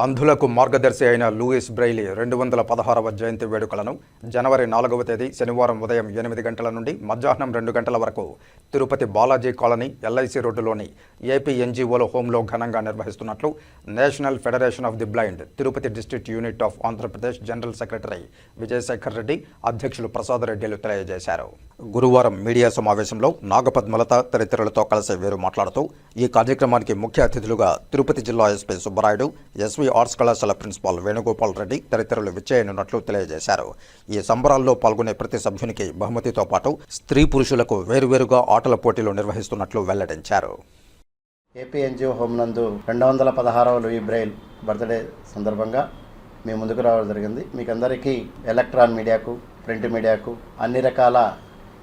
అంధులకు మార్గదర్శి అయిన Louis Braille రెండు వందల పదహారవ జయంతి వేడుకలను జనవరి నాలుగవ తేదీ శనివారం ఉదయం ఎనిమిది గంటల నుండి మధ్యాహ్నం రెండు గంటల వరకు తిరుపతి బాలాజీ కాలనీ ఎల్ఐసి రోడ్డులోని ఏపీ ఎన్జీఓల హోంలో ఘనంగా నిర్వహిస్తున్నట్లు national federation of the blind Tirupati district unit of Andhra Pradesh general secretary Vijayasekhar Reddy అధ్యక్షులు ప్రసాద్ రెడ్డిలు తెలియజేశారు. గురువారం మీడియా సమావేశంలో నాగపద్మలత తదితరులతో కలిసి వీరు మాట్లాడుతూ ఈ కార్యక్రమానికి ముఖ్య అతిథులుగా తిరుపతి జిల్లా ఎస్పీ సుబ్బరాయుడు ఎస్వి ఆర్ట్స్ కళాశాల ప్రిన్సిపాల్ వేణుగోపాల్ రెడ్డి తదితరులు విచ్చేయనున్నట్లు తెలియజేశారు. ఈ సంబరాల్లో పాల్గొనే ప్రతి సభ్యునికి బహుమతితో పాటు స్త్రీ పురుషులకు వేరువేరుగా ఆటల పోటీలు నిర్వహిస్తున్నట్లు వెల్లడించారు. ఏపీ ఎన్జిఓ హోమ్ నందు రెండు వందల పదహారవ లూయి బ్రైల్ బర్త్డే సందర్భంగా మీ ముందుకు రావడం జరిగింది. మీకు అందరికీ ఎలక్ట్రాన్ మీడియాకు ప్రింట్ మీడియాకు అన్ని రకాల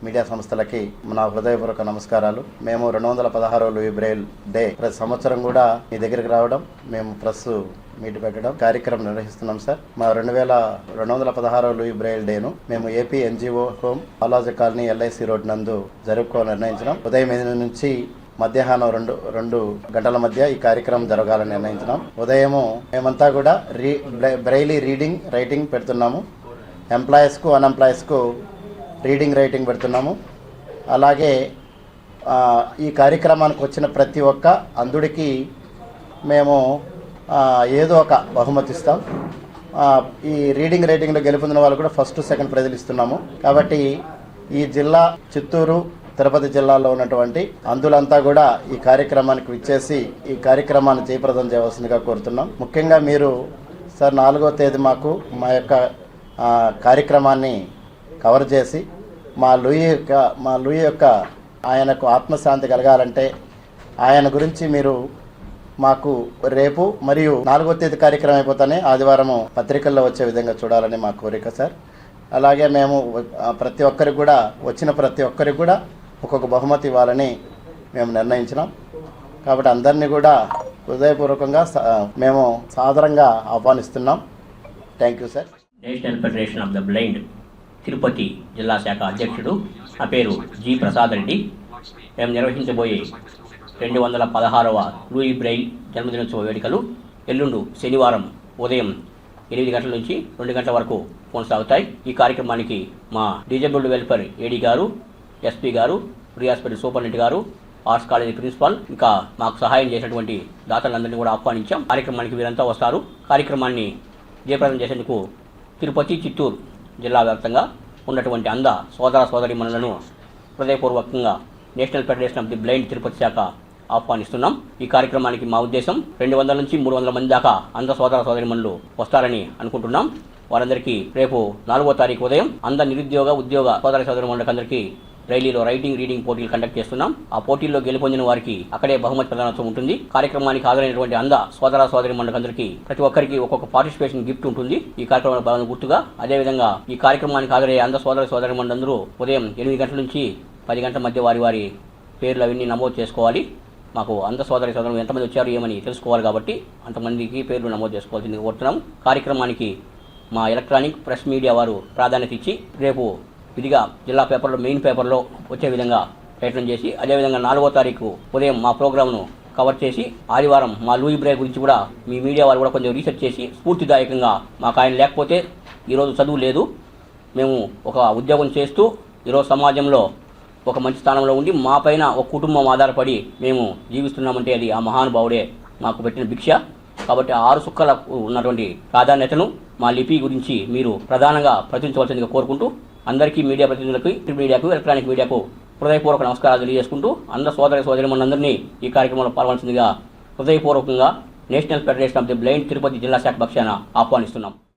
మీడియా సంస్థలకి నా హృదయపూర్వక నమస్కారాలు. మేము రెండు వందల పదహారో లూయి బ్రెయిల్ డే ప్రతి సంవత్సరం కూడా మీ దగ్గరికి రావడం మేము ప్రెస్ మీట్ పెట్టడం కార్యక్రమం నిర్వహిస్తున్నాం సార్. మా రెండు వేల రెండు వందల పదహారో లూయి బ్రెయిల్ డేను మేము AP NGO home Balaji colony LIC road నందు జరుపుకో నిర్ణయించడం ఉదయం ఎనిమిది నుంచి మధ్యాహ్నం రెండు రెండు గంటల మధ్య ఈ కార్యక్రమం జరగాలని నిర్ణయించినాం. ఉదయము మేమంతా కూడా రీ బ్రై- బ్రైలీ రీడింగ్ రైటింగ్ పెడుతున్నాము. ఎంప్లాయీస్కు అన్ఎంప్లాయీస్కు రీడింగ్ రైటింగ్ పెడుతున్నాము. అలాగే ఈ కార్యక్రమానికి వచ్చిన ప్రతి ఒక్క అంధుడికి మేము ఏదో ఒక బహుమతి ఇస్తాం. ఈ రీడింగ్ రైటింగ్లో గెలుపొందిన వాళ్ళు కూడా ఫస్ట్ సెకండ్ ప్రైజులు ఇస్తున్నాము. కాబట్టి ఈ జిల్లా చిత్తూరు తిరుపతి జిల్లాలో ఉన్నటువంటి అందులంతా కూడా ఈ కార్యక్రమానికి విచ్చేసి ఈ కార్యక్రమాన్ని జయప్రదం చేయవలసిందిగా కోరుతున్నాం. ముఖ్యంగా మీరు సార్ నాలుగో తేదీ మాకు మా యొక్క కార్యక్రమాన్ని కవర్ చేసి మా లూయి యొక్క మా లూయి యొక్క ఆయనకు ఆత్మశాంతి కలగాలంటే ఆయన గురించి మీరు మాకు రేపు మరియు నాలుగో తేదీ కార్యక్రమం అయిపోతానే ఆదివారము పత్రికల్లో వచ్చే విధంగా చూడాలని మా కోరిక సార్. అలాగే మేము ప్రతి ఒక్కరికి కూడా వచ్చిన ప్రతి ఒక్కరికి కూడా ఒక్కొక్క బహుమతి ఇవ్వాలని మేము నిర్ణయించినాం. కాబట్టి అందరినీ కూడా హృదయపూర్వకంగా మేము సాదరంగా ఆహ్వానిస్తున్నాం. Thank you sir. National federation of the blind Tirupati జిల్లా శాఖ అధ్యక్షుడు. నా పేరు జి ప్రసాద్ రెడ్డి. మేము నిర్వహించబోయే రెండు వందల పదహారవ లూయి బ్రైల్ జన్మదినోత్సవ వేడుకలు ఎల్లుండు శనివారం ఉదయం ఎనిమిది గంటల నుంచి రెండు గంటల వరకు కొనసాగుతాయి. ఈ కార్యక్రమానికి మా డిజబుల్డ్ వెల్ఫేర్ ఏడీ గారు ఎస్పీ గారు ప్రీ హాస్పిటల్ సూపరింటెండెంట్ గారు ఆర్ట్స్ కాలేజీ ప్రిన్సిపాల్ ఇంకా మాకు సహాయం చేసినటువంటి దాతలందరినీ కూడా ఆహ్వానించాం. కార్యక్రమానికి వీరంతా వస్తారు. కార్యక్రమాన్ని జయప్రదం చేసేందుకు తిరుపతి చిత్తూరు జిల్లా వ్యాప్తంగా ఉన్నటువంటి అంద సోదర సోదరిమణులను హృదయపూర్వకంగా national federation of the blind Tirupati శాఖ ఆహ్వానిస్తున్నాం. ఈ కార్యక్రమానికి మా ఉద్దేశం రెండు వందల నుంచి మూడు వందల మంది దాకా అంద సోదర సోదరిమణులు వస్తారని అనుకుంటున్నాం. వారందరికీ రేపు నాలుగో తారీఖు ఉదయం అంద నిరుద్యోగ ఉద్యోగ సోదర సోదరిమణులకు అందరికీ రైలీలో రైటింగ్ రీడింగ్ పోటీలు కండక్ట్ చేస్తున్నాం. ఆ పోటీల్లో గెలుపొందిన వారికి అక్కడే బహుమతి ప్రదానోత్సవం ఉంటుంది. కార్యక్రమానికి హాజరైనటువంటి అంద సోదర సోదరి మండలందరికీ ప్రతి ఒక్కరికి ఒక్కొక్క పార్టిసిపేషన్ గిఫ్ట్ ఉంటుంది. ఈ కార్యక్రమంలో భాగంగా గుర్తుగా అదేవిధంగా ఈ కార్యక్రమానికి హాజరయ్యే అంద సోదర సోదరి మండలందరూ ఉదయం ఎనిమిది గంటల నుంచి పది గంటల మధ్య వారి వారి పేర్లు అవన్నీ నమోదు చేసుకోవాలి. మాకు అంత సోదరి సోదరులు ఎంతమంది వచ్చారు ఏమని తెలుసుకోవాలి కాబట్టి అంతమందికి పేర్లు నమోదు చేసుకోవాల్సింది కోరుతున్నాం. కార్యక్రమానికి మా ఎలక్ట్రానిక్ ప్రెస్ మీడియా వారు ప్రాధాన్యత ఇచ్చి రేపు విధిగా జిల్లా పేపర్లో మెయిన్ పేపర్లో వచ్చే విధంగా ప్రయత్నం చేసి అదేవిధంగా నాలుగో తారీఖు ఉదయం మా ప్రోగ్రామ్ను కవర్ చేసి ఆదివారం మా లూయి బ్రే గురించి కూడా మీ మీడియా వాళ్ళు కూడా కొంచెం రీసెర్చ్ చేసి స్ఫూర్తిదాయకంగా మాకు ఆయన లేకపోతే ఈరోజు చదువు లేదు. మేము ఒక ఉద్యోగం చేస్తూ ఈరోజు సమాజంలో ఒక మంచి స్థానంలో ఉండి మా పైన ఒక కుటుంబం ఆధారపడి మేము జీవిస్తున్నామంటే అది ఆ మహానుభావుడే మాకు పెట్టిన భిక్ష. కాబట్టి ఆరు సుక్కలకు ఉన్నటువంటి ప్రాధాన్యతను మా లిపి గురించి మీరు ప్రధానంగా ప్రచురించవలసిందిగా కోరుకుంటూ అందరికీ మీడియా ప్రతినిధులకి ప్రింట్ మీడియాకు ఎలక్ట్రానిక్ మీడియాకు హృదయపూర్వక నమస్కారాలు తెలియజేసుకుంటూ అందరు సోదరి సోదరి మనందరినీ ఈ కార్యక్రమంలో పాల్గొనసిందిగా హృదయపూర్వకంగా national federation of the blind Tirupati జిల్లా శాఖ పక్షాన ఆహ్వానిస్తున్నాం.